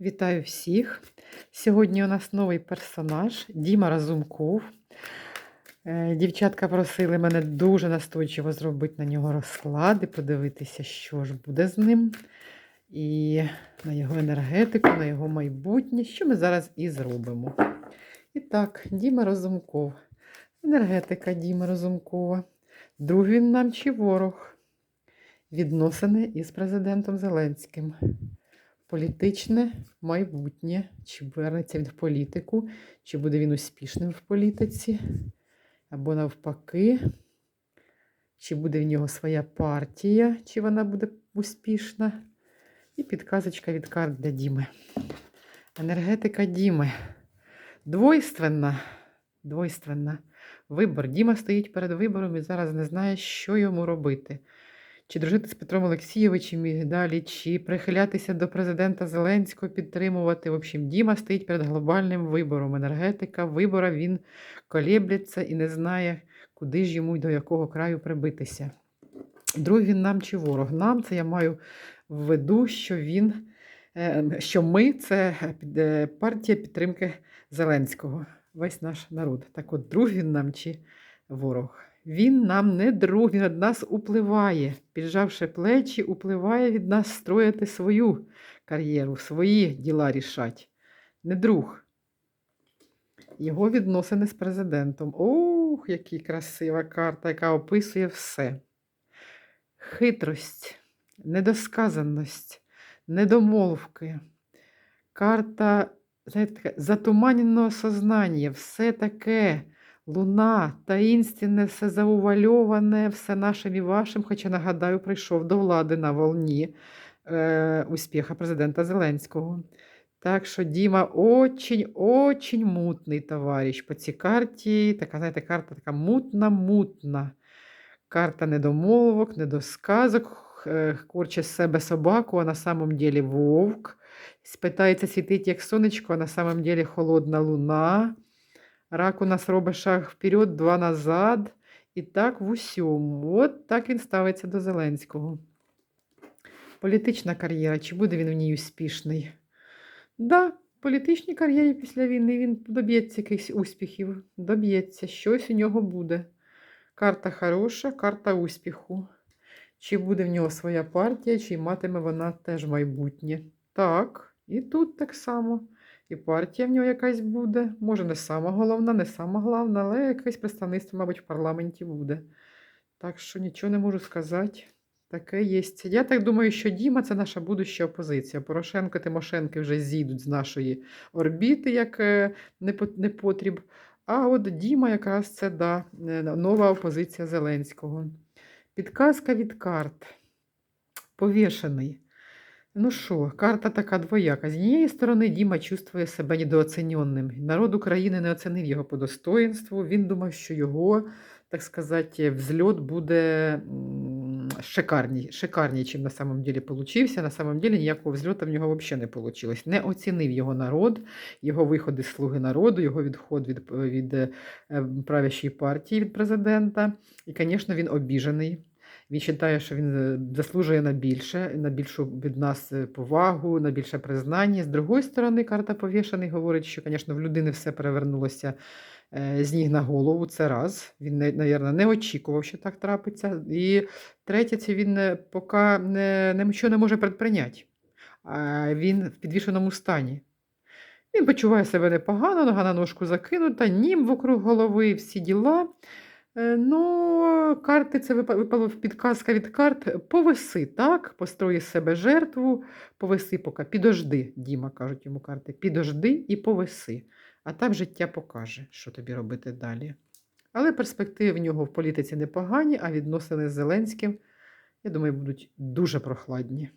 Вітаю всіх! Сьогодні у нас новий персонаж Діма Разумков. Е, Дівчатка просили мене дуже настойчиво зробити на нього розклади, подивитися, що ж буде з ним, і на його енергетику, на його майбутнє, що ми зараз і зробимо. І так, Діма Разумков. Енергетика Діма Разумкова. Друг він нам чи ворог? Відносини із президентом Зеленським політичне майбутнє, чи вернеться він в політику, чи буде він успішним в політиці, або навпаки, чи буде в нього своя партія, чи вона буде успішна. І підказочка від карт для Діми. Енергетика Діми. Двойственна. Двойственна. Вибор. Діма стоїть перед вибором і зараз не знає, що йому робити чи дружити з Петром Олексійовичем і далі, чи прихилятися до президента Зеленського, підтримувати. В общем, Діма стоїть перед глобальним вибором. Енергетика, вибора він колеблється і не знає, куди ж йому і до якого краю прибитися. Другий він нам чи ворог. Нам це я маю в виду, що він, е, що ми це е, партія підтримки Зеленського, весь наш народ. Так от, друг він нам чи ворог. Він нам не друг, він від нас upливає, піджавши плечі, upливає від нас строїти свою кар'єру, свої діла рішать. Не друг. Його відносини з президентом. Ох, яка красива карта, яка описує все. Хитрость, недосказаність, недомовки. Карта знаєте, затуманеного сознання, все таке. Луна, таїнственне, все заувальоване, все нашим і вашим, хоча, нагадаю, прийшов до влади на волні е, успіха президента Зеленського. Так що Діма очень-очень мутний товариш по цій карті. Така, знаєте, карта така мутна-мутна. Карта недомовок, недосказок, корче з себе собаку, а на самом деле вовк. Спитається світить, як сонечко, а на самом деле холодна луна. Рак у нас робить шаг вперед, два назад. І так в усьому. От так він ставиться до Зеленського. Політична кар'єра, чи буде він в ній успішний? Да, в політичній кар'єрі після війни він доб'ється якихось успіхів, доб'ється, щось у нього буде. Карта хороша, карта успіху. Чи буде в нього своя партія, чи матиме вона теж майбутнє. Так, і тут так само. І партія в нього якась буде. Може, не сама головна, не сама головна, але якесь представництво, мабуть, в парламенті буде. Так що нічого не можу сказати. Таке є. Я так думаю, що Діма це наша будуща опозиція. Порошенко Тимошенки вже зійдуть з нашої орбіти, як е, непотріб. А от Діма якраз це да, е, нова опозиція Зеленського. Підказка від карт. Повішений. Ну що, карта така двояка. З однієї сторони, Діма чувствує себе недооціненним. Народ України не оцінив його по достоинству. Він думав, що його, так сказати, взльот буде шикарній, шикарній, чим на самом деле получився. На самом деле ніякого взльоту в нього взагалі не вийшло. Не оцінив його народ, його виходи з слуги народу, його відход від від е, правящої партії від президента. І, звісно, він обіжений. Він вважає, що він е, заслужує на більше, на більшу від нас е, повагу, на більше признання. З другої сторони, карта повішений говорить, що, звісно, в людини все перевернулося е, з ніг на голову. Це раз. Він, мабуть, не очікував, що так трапиться. І третє, це він поки не, нічого не може предприйняти. Він в підвішеному стані. Він почуває себе непогано, нога на ножку закинута, нім вокруг голови, всі діла. Е, ну, карти це випало в підказка від карт. Повиси, так? Построї себе жертву, повиси поки. Підожди, Діма, кажуть йому карти. Підожди і повиси. А там життя покаже, що тобі робити далі. Але перспективи в нього в політиці непогані, а відносини з Зеленським, я думаю, будуть дуже прохладні.